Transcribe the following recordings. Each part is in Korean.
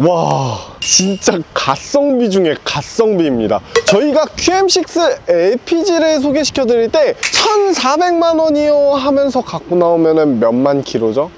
와 진짜 가성비 중에 가성비입니다 저희가 QM6 LPG를 소개시켜 드릴 때 1,400만 원이요 하면서 갖고 나오면 몇만 킬로죠?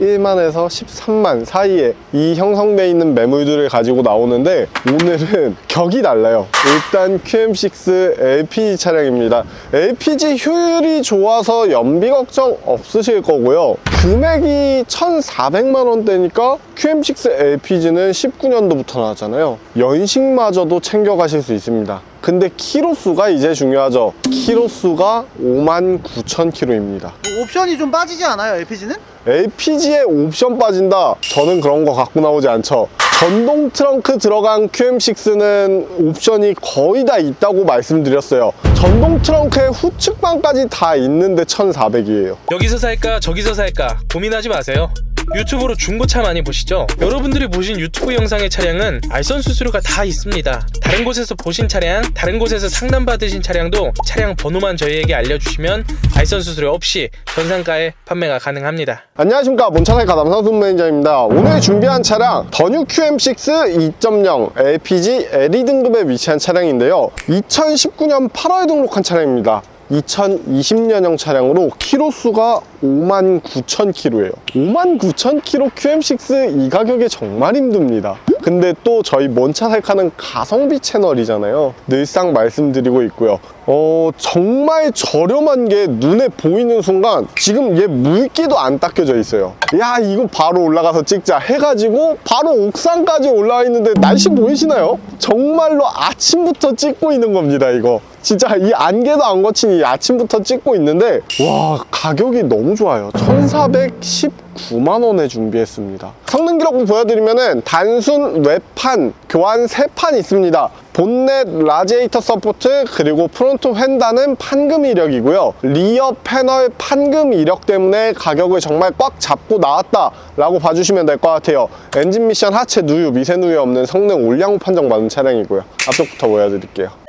11만에서 13만 사이에 이 형성되어 있는 매물들을 가지고 나오는데 오늘은 격이 달라요 일단 QM6 LPG 차량입니다 LPG 효율이 좋아서 연비 걱정 없으실 거고요 금액이 1,400만 원대니까 QM6 LPG는 19년도부터 나왔잖아요. 연식마저도 챙겨가실 수 있습니다. 근데 키로수가 이제 중요하죠. 키로수가 5만 9천 킬로입니다. 옵션이 좀 빠지지 않아요, LPG는? LPG에 옵션 빠진다? 저는 그런 거 갖고 나오지 않죠. 전동 트렁크 들어간 QM6는 옵션이 거의 다 있다고 말씀드렸어요. 전동 트렁크에 후측방까지 다 있는데 1,400이에요. 여기서 살까 저기서 살까 고민하지 마세요. 유튜브로 중고차 많이 보시죠? 여러분들이 보신 유튜브 영상의 차량은 알선 수수료가 다 있습니다. 다른 곳에서 보신 차량, 다른 곳에서 상담 받으신 차량도 차량 번호만 저희에게 알려주시면 알선 수수료 없이 전상가에 판매가 가능합니다. 안녕하십니까 몬차사이카 남성순 매니저입니다 오늘 준비한 차량 더뉴 QM6 2.0 LPG LE 등급에 위치한 차량인데요 2019년 8월에 등록한 차량입니다 2020년형 차량으로 키로수가 5만 9천 킬로예요. 5만 9천 킬로 QM6 이 가격에 정말 힘듭니다. 근데 또 저희 먼차 살카는 가성비 채널이잖아요. 늘상 말씀드리고 있고요. 어 정말 저렴한 게 눈에 보이는 순간 지금 얘 물기도 안 닦여져 있어요. 야 이거 바로 올라가서 찍자 해가지고 바로 옥상까지 올라와 있는데 날씨 보이시나요? 정말로 아침부터 찍고 있는 겁니다 이거. 진짜 이 안개도 안 거친 이 아침부터 찍고 있는데 와 가격이 너무 좋아요. 1419만 원에 준비했습니다. 성능 기록부 보여드리면은 단순 외판 교환 세판 있습니다. 본넷 라지에이터 서포트 그리고 프론트 휀다는 판금 이력이고요. 리어 패널 판금 이력 때문에 가격을 정말 꽉 잡고 나왔다 라고 봐주시면 될 것 같아요. 엔진 미션 하체 누유 미세 누유 없는 성능 올량 판정 받은 차량이고요. 앞쪽부터 보여드릴게요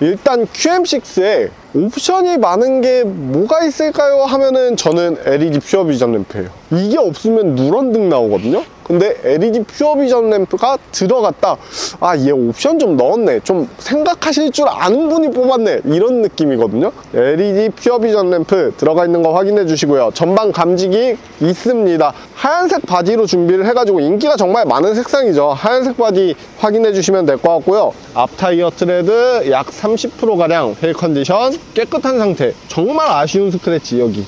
일단 QM6에 옵션이 많은 게 뭐가 있을까요? 하면은 저는 LED 퓨어 비전 램프예요. 이게 없으면 누런등 나오거든요. 근데 LED 퓨어 비전 램프가 들어갔다. 아, 얘 옵션 좀 넣었네. 좀 생각하실 줄 아는 분이 뽑았네. 이런 느낌이거든요. LED 퓨어 비전 램프 들어가 있는 거 확인해 주시고요. 전방 감지기 있습니다. 하얀색 바디로 준비를 해가지고 인기가 정말 많은 색상이죠. 하얀색 바디 확인해 주시면 될 것 같고요. 앞 타이어 트레드 약 30%가량 휠 컨디션 깨끗한 상태. 정말 아쉬운 스크래치 여기.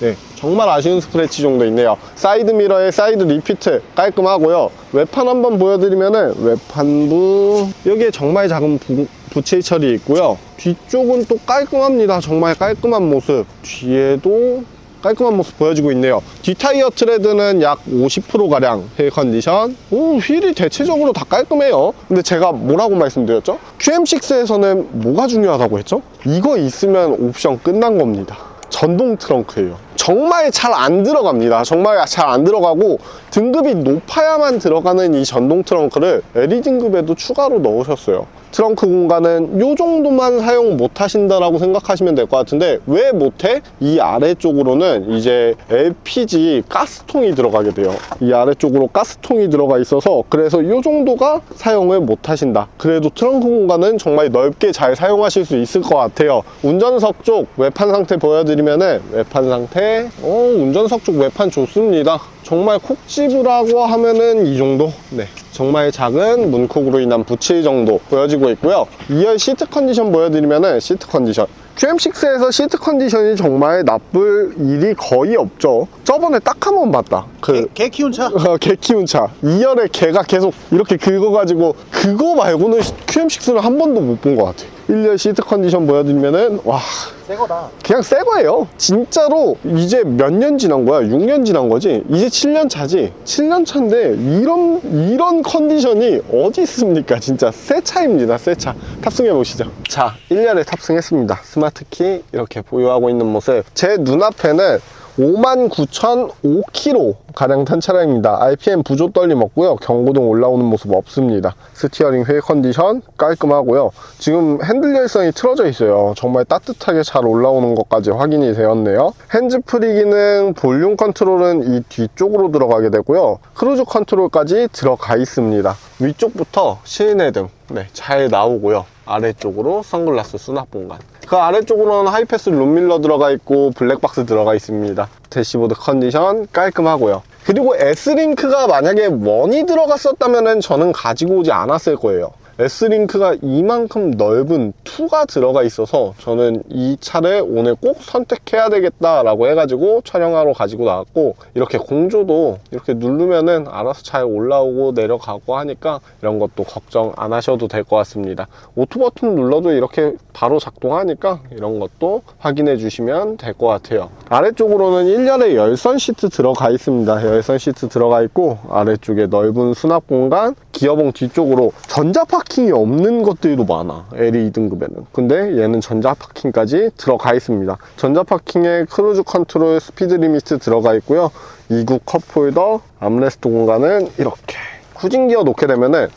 네, 정말 아쉬운 스크래치 정도 있네요. 사이드 미러에 사이드 리피트 깔끔하고요. 외판 한번 보여드리면은 외판부 여기에 정말 작은 부, 부칠 처리 있고요. 뒤쪽은 또 깔끔합니다. 정말 깔끔한 모습. 뒤에도 깔끔한 모습 보여주고 있네요. 뒷타이어 트레드는 약 50%가량 휠 컨디션. 오, 휠이 대체적으로 다 깔끔해요. 근데 제가 뭐라고 말씀드렸죠? QM6에서는 뭐가 중요하다고 했죠? 이거 있으면 옵션 끝난 겁니다. 전동 트렁크예요. 정말 잘 안 들어갑니다. 정말 잘 안 들어가고 등급이 높아야만 들어가는 이 전동 트렁크를 LE 등급에도 추가로 넣으셨어요. 트렁크 공간은 이 정도만 사용 못 하신다라고 생각하시면 될 것 같은데 왜 못해? 이 아래쪽으로는 이제 LPG 가스통이 들어가게 돼요. 이 아래쪽으로 가스통이 들어가 있어서 그래서 이 정도가 사용을 못 하신다. 그래도 트렁크 공간은 정말 넓게 잘 사용하실 수 있을 것 같아요. 운전석 쪽 외판 상태 보여드리면은 외판 상태, 어, 운전석 쪽 외판 좋습니다. 정말 콕 집으라고 하면은 이 정도? 네. 정말 작은 문콕으로 인한 부칠 정도 보여지고 있고요. 2열 시트 컨디션 보여드리면은 시트 컨디션. QM6에서 시트 컨디션이 정말 나쁠 일이 거의 없죠. 저번에 딱 한 번 봤다. 그, 개 키운 차? 어, 개 키운 차. 2열에 개가 계속 이렇게 긁어가지고 그거 말고는 QM6는 한 번도 못 본 것 같아. 1열 시트 컨디션 보여드리면은 와 새 거다. 그냥 새 거예요. 진짜로 이제 몇 년 지난 거야? 6년 지난 거지? 이제 7년 차지? 7년 차인데 이런 이런 컨디션이 어디 있습니까? 진짜 새 차입니다. 새 차. 탑승해 보시죠. 자, 1년에 탑승했습니다. 스마트키 이렇게 보유하고 있는 모습. 제 눈앞에는 59,005km 가량 탄 차량입니다. RPM 부조 떨림 없고요. 경고등 올라오는 모습 없습니다. 스티어링 휠 컨디션 깔끔하고요. 지금 핸들 열선이 틀어져 있어요. 정말 따뜻하게 잘 올라오는 것까지 확인이 되었네요. 핸즈프리 기능 볼륨 컨트롤은 이 뒤쪽으로 들어가게 되고요. 크루즈 컨트롤까지 들어가 있습니다. 위쪽부터 실내등 네, 잘 나오고요. 아래쪽으로 선글라스 수납 공간. 그 아래쪽으로는 하이패스 룸밀러 들어가 있고 블랙박스 들어가 있습니다. 대시보드 컨디션 깔끔하고요. 그리고 S링크가 만약에 원이 들어갔었다면 저는 가지고 오지 않았을 거예요. S링크가 이만큼 넓은 2가 들어가 있어서 저는 이 차를 오늘 꼭 선택해야 되겠다라고 해가지고 촬영하러 가지고 나왔고 이렇게 공조도 이렇게 누르면은 알아서 잘 올라오고 내려가고 하니까 이런 것도 걱정 안 하셔도 될 것 같습니다. 오토 버튼 눌러도 이렇게 바로 작동하니까 이런 것도 확인해 주시면 될 것 같아요. 아래쪽으로는 1열에 열선 시트 들어가 있습니다. 열선 시트 들어가 있고 아래쪽에 넓은 수납 공간 기어봉 뒤쪽으로 전자 파 킹이 없는 것들도 많아 LE 등급에는. 근데 얘는 전자 파킹까지 들어가 있습니다. 전자 파킹에 크루즈 컨트롤 스피드 리미트 들어가 있고요. 2구 컵홀더 암레스트 공간은 이렇게. 후진 기어 놓게 되면은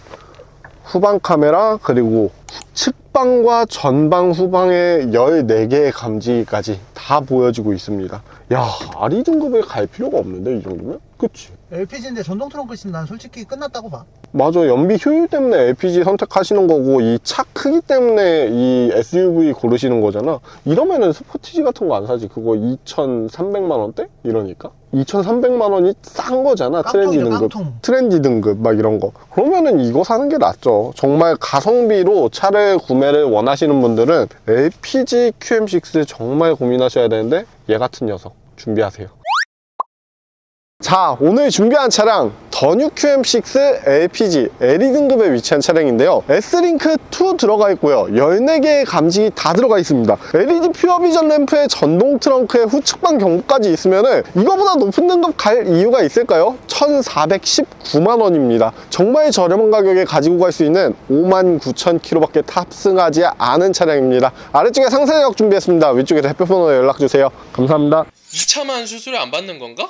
후방 카메라 그리고 측 방과 전방 후방의 14개의 감지까지 다 보여지고 있습니다 야 RE 등급에 갈 필요가 없는데 이 정도면? 그치? LPG인데 전동 트렁크 있으면 난 솔직히 끝났다고 봐. 맞아 연비 효율 때문에 LPG 선택하시는 거고 이 차 크기 때문에 이 SUV 고르시는 거잖아 이러면은 스포티지 같은 거 안 사지 그거 2,300만 원대? 이러니까 2,300만 원이 싼 거잖아 트렌디 등급 깡통. 트렌디 등급 막 이런 거 그러면은 이거 사는 게 낫죠 정말 가성비로 차를 구 매를 원하시는 분들은 LPG QM6 정말 고민하셔야 되는데 얘 같은 녀석 준비하세요 자 오늘 준비한 차량 더뉴 QM6 LPG LE 등급에 위치한 차량인데요. S링크 2 들어가 있고요. 14개의 감지기 다 들어가 있습니다. LED 퓨어 비전 램프에 전동 트렁크에 후측방 경보까지 있으면 이거보다 높은 등급 갈 이유가 있을까요? 1419만 원입니다. 정말 저렴한 가격에 가지고 갈 수 있는 59,000km 밖에 탑승하지 않은 차량입니다. 아래쪽에 상세 내역 준비했습니다. 위쪽에 대표 번호 연락주세요. 감사합니다. 2차만 수수료 안 받는 건가?